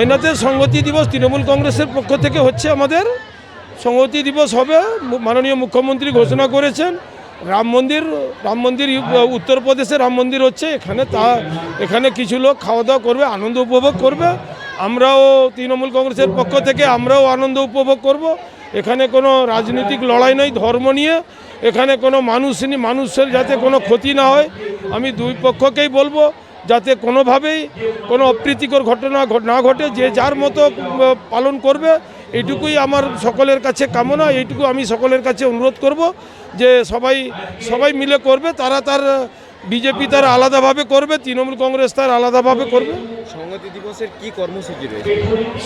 ময়নাতে সংহতি দিবস তৃণমূল কংগ্রেসের পক্ষ থেকে হচ্ছে আমাদের। সংহতি দিবস হবে মাননীয় মুখ্যমন্ত্রী ঘোষণা করেছেন। রাম মন্দির রাম মন্দির উত্তরপ্রদেশে রাম মন্দির হচ্ছে, এখানে তা, এখানে কিছু লোক খাওয়া দাওয়া করবে, আনন্দ উপভোগ করবে। আমরাও তৃণমূল কংগ্রেসের পক্ষ থেকে আমরাও আনন্দ উপভোগ করব। এখানে কোনো রাজনৈতিক লড়াই নয়, ধর্ম নিয়ে। এখানে কোনো মানুষ মানুষের যাতে কোনো ক্ষতি না হয়, আমি দুই পক্ষকেই বলব। যাতে কোনোভাবেই কোনো অপ্রীতিকর ঘটনা না ঘটে যে যার মতো পালন করবে এইটুকুই আমার সকলের কাছে কামনা এইটুকু আমি সকলের কাছে অনুরোধ করব যে সবাই সবাই মিলে করবে তারা তার বিজেপি তার আলাদাভাবে করবে তৃণমূল কংগ্রেস তার আলাদাভাবে করবে। সংহতি দিবসের কি কর্মসূচি রয়েছে?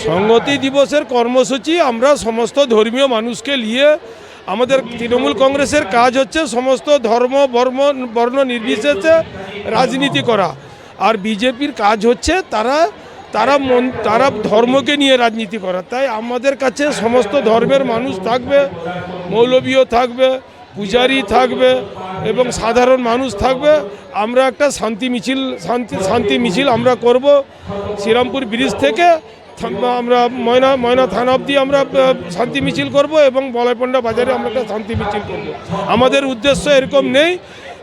সংগতি দিবসের কর্মসূচি আমরা সমস্ত ধর্মীয় মানুষকে নিয়ে আমাদের তৃণমূল কংগ্রেসের কাজ হচ্ছে সমস্ত ধর্ম বর্ম বর্ণ নির্বিশেষে রাজনীতি করা। আর বিজেপির কাজ হচ্ছে তারা তারা মন, তারা ধর্মকে নিয়ে রাজনীতি করা। তাই আমাদের কাছে সমস্ত ধর্মের মানুষ থাকবে, মৌলবীও থাকবে, পূজারি থাকবে এবং সাধারণ মানুষ থাকবে। আমরা একটা শান্তি মিছিল, শান্তি শান্তি মিছিল আমরা করব শ্রীরামপুর ব্রিজ থেকে। আমরা ময়না ময়না থানা অব্দি আমরা শান্তি মিছিল করব এবং বলাইপন্ডা বাজারে আমরা একটা শান্তি মিছিল করব। আমাদের উদ্দেশ্য এরকম নেই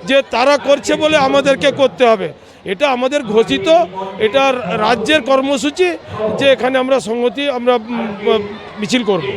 যে তারা করছে বলে আমাদেরকে করতে হবে। এটা আমাদের ঘোষিত এটা রাজ্যের কর্মসূচি যে এখানে আমরা সংহতি আমরা মিছিল করব।